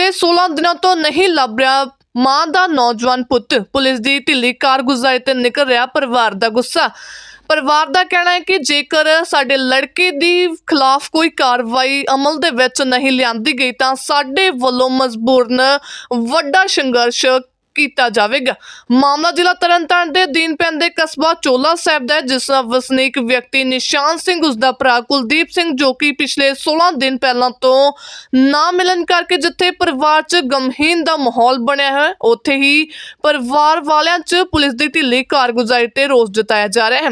ਪਿਛਲੇ 16 ਦਿਨਾਂ ਤੋਂ ਨਹੀਂ ਲੱਭ ਰਿਹਾ ਮਾਂ ਦਾ ਨੌਜਵਾਨ ਪੁੱਤ। ਪੁਲਿਸ ਦੀ ਢਿੱਲੀ ਕਾਰਗੁਜ਼ਾਰੀ ਤੇ ਨਿਕਲ ਰਿਹਾ ਪਰਿਵਾਰ ਦਾ ਗੁੱਸਾ। ਪਰਿਵਾਰ ਦਾ ਕਹਿਣਾ ਹੈ ਕਿ ਜੇਕਰ ਸਾਡੇ ਲੜਕੇ ਦੀ ਖਿਲਾਫ ਕੋਈ ਕਾਰਵਾਈ ਅਮਲ ਦੇ ਵਿੱਚ ਨਹੀਂ ਲਿਆਂਦੀ ਗਈ ਤਾਂ ਸਾਡੇ ਵੱਲੋਂ ਮਜਬੂਰਨ ਵੱਡਾ ਸੰਘਰਸ਼ ਕੀਤਾ ਜਾਵੇਗਾ। ਮਾਮਲਾ ਜ਼ਿਲ੍ਹਾ ਤਰਨਤਾਰਨ ਦੇ ਦੀਨ ਪੈਂਦੇ ਕਸਬਾ ਚੋਲਾ ਸਾਹਿਬ ਦਾ ਹੈ, ਜਿਸ ਦਾ ਵਸਨੀਕ ਵਿਅਕਤੀ ਨਿਸ਼ਾਨ ਸਿੰਘ ਉਸ ਦਾ ਭਰਾ ਕੁਲਦੀਪ ਸਿੰਘ ਜੋ ਕਿ ਪਿਛਲੇ 16 ਦਿਨ ਪਹਿਲਾਂ ਤੋਂ ਨਾ ਮਿਲਣ ਕਰਕੇ ਜਿੱਥੇ ਪਰਿਵਾਰ 'ਚ ਗਮਹੀਨ ਦਾ ਮਾਹੌਲ ਬਣਿਆ ਹੈ ਉੱਥੇ ਹੀ ਪਰਿਵਾਰ ਵਾਲਿਆਂ 'ਚ ਪੁਲਿਸ ਦੀ ਢਿੱਲੀ ਕਾਰਗੁਜ਼ਾਰੀ ਤੇ ਰੋਸ ਜਤਾਇਆ ਜਾ ਰਿਹਾ ਹੈ।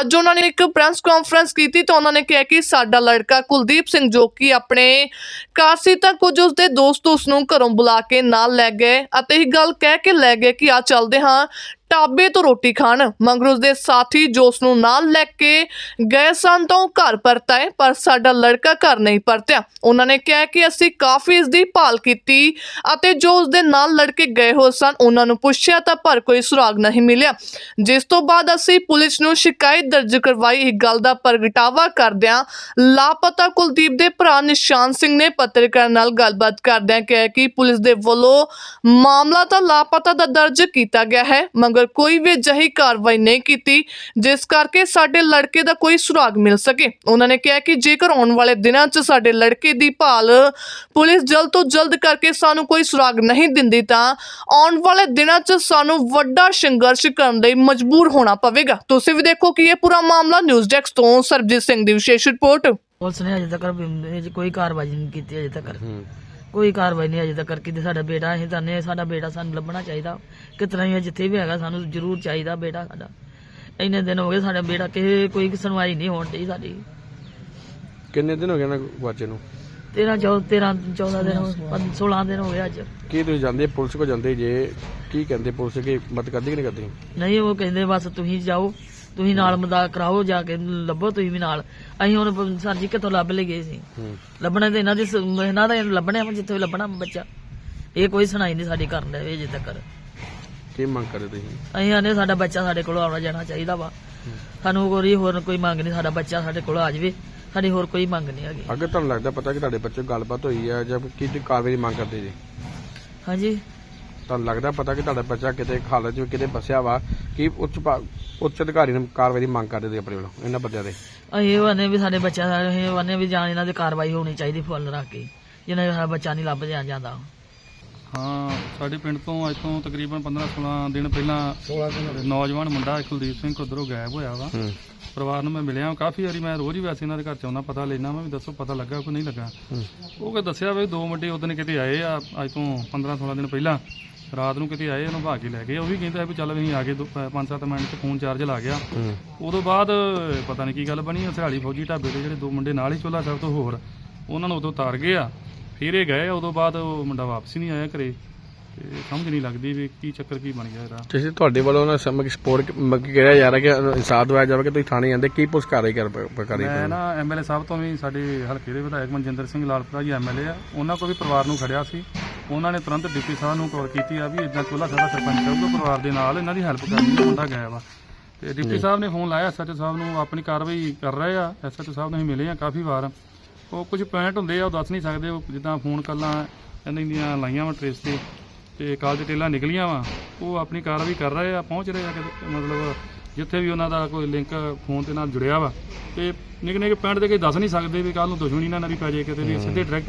ਅੱਜ ਉਹਨਾਂ ਨੇ ਇੱਕ ਪ੍ਰੈਸ ਕਾਨਫਰੰਸ ਕੀਤੀ ਤਾਂ ਉਹਨਾਂ ਨੇ ਕਿਹਾ ਕਿ ਸਾਡਾ ਲੜਕਾ ਕੁਲਦੀਪ ਸਿੰਘ ਜੋ ਕਿ ਆਪਣੇ ਘਰ ਸੀ ਤਾਂ ਕੁਝ ਉਸਦੇ ਦੋਸਤ ਉਸ ਨੂੰ ਘਰੋਂ ਬੁਲਾ ਕੇ ਨਾਲ ਲੈ ਗਏ ਅਤੇ ਇਹ ਗੱਲ ਕਹਿ ਕੇ ਲੈ ਗਏ ਕਿ ਆ ਚੱਲਦੇ ਹਾਂ ਢਾਬੇ ਤੋਂ ਰੋਟੀ ਖਾਣ। ਮਗਰ ਉਸ ਦੇ ਸਾਥੀ ਜੋ ਉਸ ਨੂੰ ਨਾਲ ਲੈ ਕੇ ਗਏ ਸਨ ਤਾਂ ਉਹ ਘਰ ਪਰਤਾ ਹੈ ਪਰ ਸਾਡਾ ਲੜਕਾ ਘਰ ਨਹੀਂ ਪਰਤਿਆ। ਉਹਨਾਂ ਨੇ ਕਿਹਾ ਕਿ ਅਸੀਂ ਕਾਫੀ ਇਸ ਦੀ ਭਾਲ ਕੀਤੀ ਅਤੇ ਜੋ ਉਸ ਦੇ ਨਾਲ ਲੜਕੇ ਗਏ ਹੋ ਸਨ, ਉਹਨਾਂ ਨੂੰ ਪੁੱਛਿਆ ਤਾਂ ਪਰ ਕੋਈ ਸੁਰਾਗ ਨਹੀਂ ਮਿਲਿਆ। ਜਿਸ ਤੋਂ ਬਾਅਦ ਅਸੀਂ ਪੁਲਿਸ ਨੂੰ ਸ਼ਿਕਾਇਤ ਦਰਜ ਕਰਵਾਈ। ਇਹ ਗੱਲ ਦਾ ਪ੍ਰਗਟਾਵਾ ਕਰਦਿਆਂ ਲਾਪਤਾ ਕੁਲਦੀਪ ਦੇ ਭਰਾ ਨਿਸ਼ਾਨ ਸਿੰਘ ਨੇ ਪੱਤਰਕਾਰ ਨਾਲ ਗੱਲਬਾਤ ਕਰਦਿਆਂ ਕਿਹਾ ਕਿ ਪੁਲਿਸ ਦੇ ਵੱਲੋਂ ਮਾਮਲਾ ਤਾਂ ਲਾਪਤਾ ਦਾ ਦਰਜ ਕੀਤਾ ਗਿਆ ਹੈ, ਮਗਰ ਕੋਈ ਵੀ ਅਜਿਹੀ ਕਾਰਵਾਈ ਨਹੀਂ ਕੀਤੀ ਜਿਸ ਕਰਕੇ ਸਾਡੇ ਲੜਕੇ ਦਾ ਕੋਈ ਸੁਰਾਗ ਮਿਲ ਸਕੇ। ਉਹਨਾਂ ਨੇ ਕਿਹਾ ਕਿ ਜੇਕਰ ਆਉਣ ਵਾਲੇ ਦਿਨਾਂ 'ਚ ਸਾਡੇ ਲੜਕੇ ਦੀ ਭਾਲ ਪੁਲਿਸ ਜਲਦ ਤੋਂ ਜਲਦ ਕਰਕੇ ਸਾਨੂੰ ਕੋਈ ਸੁਰਾਗ ਨਹੀਂ ਦਿੰਦੀ ਤਾਂ ਆਉਣ ਵਾਲੇ ਦਿਨਾਂ 'ਚ ਸਾਨੂੰ ਵੱਡਾ ਸੰਘਰਸ਼ ਕਰਨ ਲਈ ਮਜਬੂਰ ਹੋਣਾ ਪਵੇਗਾ। ਤੁਸੀਂ ਵੀ ਦੇਖੋ ਕਿ ਇਹ ਪੂਰਾ ਮਾਮਲਾ ਨਿਊਜ਼ ਡੈਸਕ ਤੋਂ ਸਰਬਜੀਤ ਸਿੰਘ ਦੀ ਵਿਸ਼ੇਸ਼ ਰਿਪੋਰਟ। ਪੁਲਿਸ ਨੇ ਅਜੇ ਤੱਕ ਕੋਈ ਕਾਰਵਾਈ ਨਹੀਂ ਕੀਤੀ ਅਜੇ ਤੱਕ। ਕੋਈ ਕਾਰਵਾਈ ਨਹੀਂ ਅਜੇ ਤੱਕ ਕੀਤੀ ਸਾਡਾ ਬੇਟਾ ਅਸੀਂ ਤਾਂ ਨੇ ਸਾਡਾ ਬੇਟਾ ਸਾਨੂੰ ਲੱਭਣਾ ਚਾਹੀਦਾ। ਕਿਤਨਾ ਹੀ ਹੈ, ਜਿੱਥੇ ਵੀ ਹੈਗਾ ਸਾਨੂੰ ਜ਼ਰੂਰ ਚਾਹੀਦਾ ਬੇਟਾ ਸਾਡਾ। ਇੰਨੇ ਦਿਨ ਹੋ ਗਏ ਸਾਡਾ ਬੇਟਾ ਕਿਸੇ ਕੋਈ ਸੁਣਵਾਈ ਨਹੀਂ ਹੋਣ ਡਈ ਸਾਡੀ। ਕਿੰਨੇ ਦਿਨ ਹੋ ਗਏ ਨਾ ਬੱਚੇ ਨੂੰ? 13 14 13 14 ਦਿਨ ਹੋ- ਪੰਜ- 16 ਦਿਨ ਹੋ ਗਏ ਅੱਜ। ਕੀ ਤੁਸੀਂ ਜਾਂਦੇ ਪੁਲਿਸ ਕੋ ਜਾਂਦੇ ਜੇ? ਕੀ ਕਹਿੰਦੇ ਪੁਲਿਸ? ਕੀ ਮਦਦ ਕਰਦੀ ਕਿ ਨਹੀਂ ਕਰਦੀ? ਨਹੀਂ ਉਹ ਕਹਿੰਦੇ ਬਸ ਤੁਸੀਂ ਜਾਓ। ਤੁਸੀਂ ਨਾਲ ਮਦਦ ਕਰਾਓ ਜਾ ਕੇ ਲੱਭੋ ਤੁਸੀਂ ਵੀ ਨਾਲ। ਅਸੀਂ ਹੁਣ ਸਰ ਜੀ ਕਿੱਥੋਂ ਲੱਭ ਲਏ ਗਏ ਸੀ? ਲੱਭਣਾ ਤੇ ਇਹਨਾਂ ਦੀ ਸ- ਇਹਨਾਂ ਦਾ ਲੱਭਣਾ ਜਿੱਥੇ ਵੀ ਲੱਭਣਾ ਬੱਚਾ। ਇਹ ਕੋਈ ਸੁਣਾਈ ਨਹੀਂ ਸਾਡੀ ਕਰਨ ਦੇ ਅਜੇ ਤੱਕ। ਕੀ ਮੰਗ ਕਰਦੇ ਤੁਸੀਂ? ਅਸੀਂ ਆਨੇ ਸਾਡਾ ਬੱਚਾ ਸਾਡੇ ਕੋਲ ਆਉਣਾ ਜਾਣਾ ਚਾਹੀਦਾ ਵਾ। ਸਾਨੂੰ ਕੋਈ ਹੋਰ ਕੋਈ ਮੰਗ ਨਹੀਂ ਸਾਡਾ ਬੱਚਾ ਸਾਡੇ ਕੋਲ ਆ ਜਾਵੇ। ਸਾਡੀ ਹੋਰ ਕੋਈ ਮੰਗ ਨਹੀਂ ਹੈਗੀ। ਅਗਰ ਤੁਹਾਨੂੰ ਲੱਗਦਾ ਪਤਾ ਕਿ ਤੁਹਾਡੇ ਬੱਚੇ ਗੱਲਬਾਤ ਹੋਈ ਹੈ ਜਾਂ ਕੀ ਤੁਸੀਂ ਕਾਰਵਾਈ ਦੀ ਮੰਗ ਕਰਦੇ ਜੀ? ਹਾਂਜੀ। ਤੁਹਾਨੂੰ ਲੱਗਦਾ ਪਤਾ ਕਿ ਤੁਹਾਡਾ ਬੱਚਾ ਕਿਤੇ ਹਾਲਤ ਵਿੱਚ ਕਿਤੇ ਫਸਿਆ ਵਾ ਕਿ ਉੱਚ ਪਾ- ਉੱਚ ਅਧਿਕਾਰੀ ਨੂੰ ਕਾਰਵਾਈ ਦੀ ਮੰਗ ਕਰਦੇ ਤੁਸੀਂ ਆਪਣੇ ਵੱਲੋਂ ਇਹਨਾਂ ਬੱਚਿਆਂ ਦੇ ਇਹ ਆਨੇ ਵੀ ਸਾਡੇ ਬੱਚਾ ਅਸੀਂ ਆਨੇ ਵੀ ਜਾਨ ਇਹਨਾਂ ਦੀ ਕਾਰਵਾਈ ਹੋਣੀ ਚਾਹੀਦੀ ਫੁੱਲ ਰੱਖ ਕੇ ਜਿਹਨਾਂ ਦਾ ਸਾਡਾ ਬੱਚਾ ਨਹੀਂ ਲੱਭ ਜਾ ਜਾਂਦਾ। ਹਾਂ ਸਾਡੇ ਪਿੰਡ ਤੋਂ ਅੱਜ ਤੋਂ ਤਕਰੀਬਨ 15-16 ਦਿਨ ਪਹਿਲਾਂ 16 ਦਿਨ ਨੌਜਵਾਨ ਮੁੰਡਾ ਕੁਲਦੀਪ ਸਿੰਘ ਉਧਰੋਂ ਗਾਇਬ ਹੋਇਆ ਵਾ। ਪਰਿਵਾਰ ਨੂੰ ਮੈਂ ਮਿਲਿਆ ਕਾਫੀ ਵਾਰੀ ਮੈਂ ਰੋਜ਼ ਹੀ ਵੈਸੇ ਇਹਨਾਂ ਦੇ ਘਰ ਚ ਆਉਣਾ ਪਤਾ ਲੈਣਾ ਮੈਂ ਵੀ ਦੱਸੋ ਪਤਾ ਲੱਗਾ ਕੋਈ ਨਹੀਂ ਲੱਗਾ। ਉਹ ਕਿ ਦੱਸਿਆ ਵੀ ਦੋ ਮੁੰਡੇ ਉਦੋਂ ਕਿਤੇ ਆਏ ਆ ਅੱਜ ਤੋਂ 15-16 ਦਿਨ ਪਹਿਲਾਂ। ਰਾਤ ਨੂੰ ਕਿਤੇ ਆਏ ਉਹਨੂੰ ਭਾਗ ਕੇ ਲੈ ਗਏ। ਉਹ ਵੀ ਕਹਿੰਦਾ ਵੀ ਚੱਲ ਅਸੀਂ ਆ ਕੇ 5-7 ਮਿੰਟ ਚ ਫੋਨ ਚਾਰਜ ਲਾ ਗਿਆ। ਉਦੋਂ ਬਾਅਦ ਪਤਾ ਨਹੀਂ ਕੀ ਗੱਲ ਬਣੀ ਹਥਿਆਲੀ ਫੌਜੀ ਢਾਬੇ ਦੇ ਜਿਹੜੇ ਦੋ ਮੁੰਡੇ ਨਾਲ ਹੀ ਚੋਲਾ ਸਾਹਿਬ ਤੋਂ ਹੋਰ ਉਹਨਾਂ ਨੂੰ ਉਦੋਂ ਤਾਰ ਗਏ ਆ ਫਿਰ ਇਹ ਗਏ ਉਦੋਂ ਬਾਅਦ ਉਹ ਮੁੰਡਾ ਵਾਪਸ ਹੀ ਨਹੀਂ ਆਇਆ ਘਰੇ। ਤੇ ਸਮਝ ਨਹੀਂ ਲੱਗਦੀ ਵੀ ਕੀ ਚੱਕਰ ਕੀ ਬਣ ਗਿਆ ਇਹਦਾ। ਤੁਸੀਂ ਤੁਹਾਡੇ ਵੱਲੋਂ ਨਾ ਸਮਝ ਸਪੋਰਟ ਮੰਗੀ ਕਿਹਾ ਜਾ ਰਿਹਾ ਕਿ ਇਨਸਾਫ ਦਵਾਇਆ ਜਾਵੇ ਕਿ ਤੁਸੀਂ ਥਾਣੇ ਜਾਂਦੇ ਕੀ ਪੁਲਿਸ ਕਾਰਵਾਈ ਕਰ ਕਰ ਰਹੀ ਮੈਂ ਨਾ ਐਮਐਲਏ ਸਾਹਿਬ ਤੋਂ ਵੀ ਸਾਡੇ ਹਲਕੇ ਦੇ ਵਿਧਾਇਕ ਮਨਜਿੰਦਰ ਸਿੰਘ ਲਾਲਪੁਰਾ ਜੀ ਐਮਐਲਏ ਆ। ਉਹਨਾਂ ਕੋਲ ਵੀ ਪਰਿਵਾਰ ਨੂੰ ਖੜਿਆ ਸੀ। ਉਹਨਾਂ ਨੇ ਤੁਰੰਤ ਡਿਪਟੀ ਸਾਹਿਬ ਨੂੰ ਕਾਲ ਕੀਤੀ ਆ ਵੀ ਇਦਾਂ ਚੋਲਾ ਸਾਡਾ ਸਰਪੰਚ ਸਾਹਿਬ ਪਰਿਵਾਰ ਦੇ ਨਾਲ ਇਹਨਾਂ ਦੀ ਹੈਲਪ ਕਰਨੀ ਹੈ ਮੁੰਡਾ ਗਿਆ ਵਾ ਤੇ ਡਿਪਟੀ ਸਾਹਿਬ ਨੇ ਫੋਨ ਲਾਇਆ ਐਸਐਚਓ ਸਾਹਿਬ ਨੂੰ ਆਪਣੀ ਕਾਰਵਾਈ ਕਰ ਰਹੇ ਆ। ਐਸਐਚਓ ਸਾਹਿਬ ਨੂੰ ਅਸੀਂ ਮਿਲੇ ਆ ਕਾਫੀ ਵਾਰ। ਉਹ ਕੁਝ ਪੁਆਇੰਟ ਹੁੰਦੇ ਆ ਉਹ ਦੱਸ ਨਹੀਂ ਸਕਦੇ ਉਹ ਜਿੱਦਾਂ ਫੋਨ ਕਾਲਾਂ ਇਹਨਾਂ ਦੀਆਂ ਲਾਈਆਂ ਵਾ ਟ੍ਰੇਸ ਤੇ ਤੇ ਕਾਲ ਡਿਟੇਲਾਂ ਨਿਕਲੀਆਂ ਵਾ। ਉਹ ਆਪਣੀ ਕਾਰਵਾਈ ਕਰ ਰਹੇ ਆ ਪਹੁੰਚ ਰਹੇ ਆ ਕਿਤੇ- ਮਤਲਬ ਜਿੱਥੇ ਵੀ ਉਹਨਾਂ ਦਾ ਕੋਈ ਲਿੰਕ ਫੋਨ ਤੇ ਨਾਲ ਜੁੜਿਆ ਵਾ। ਤੇ ਨਿੱਕੇ ਨਿੱਕੇ ਪੁਆਇੰਟ ਦੇ ਕੇ ਦੱਸ ਨਹੀਂ ਸਕਦੇ ਵੀ ਕੱਲ ਨੂੰ ਦੁਸ਼ਮਣੀ ਨਾ ਨਰੀ ਪੈ ਜਾਏ ਕਿਤੇ ਵੀ ਸਿੱਧੇ ਡਾਇਰੈਕਟ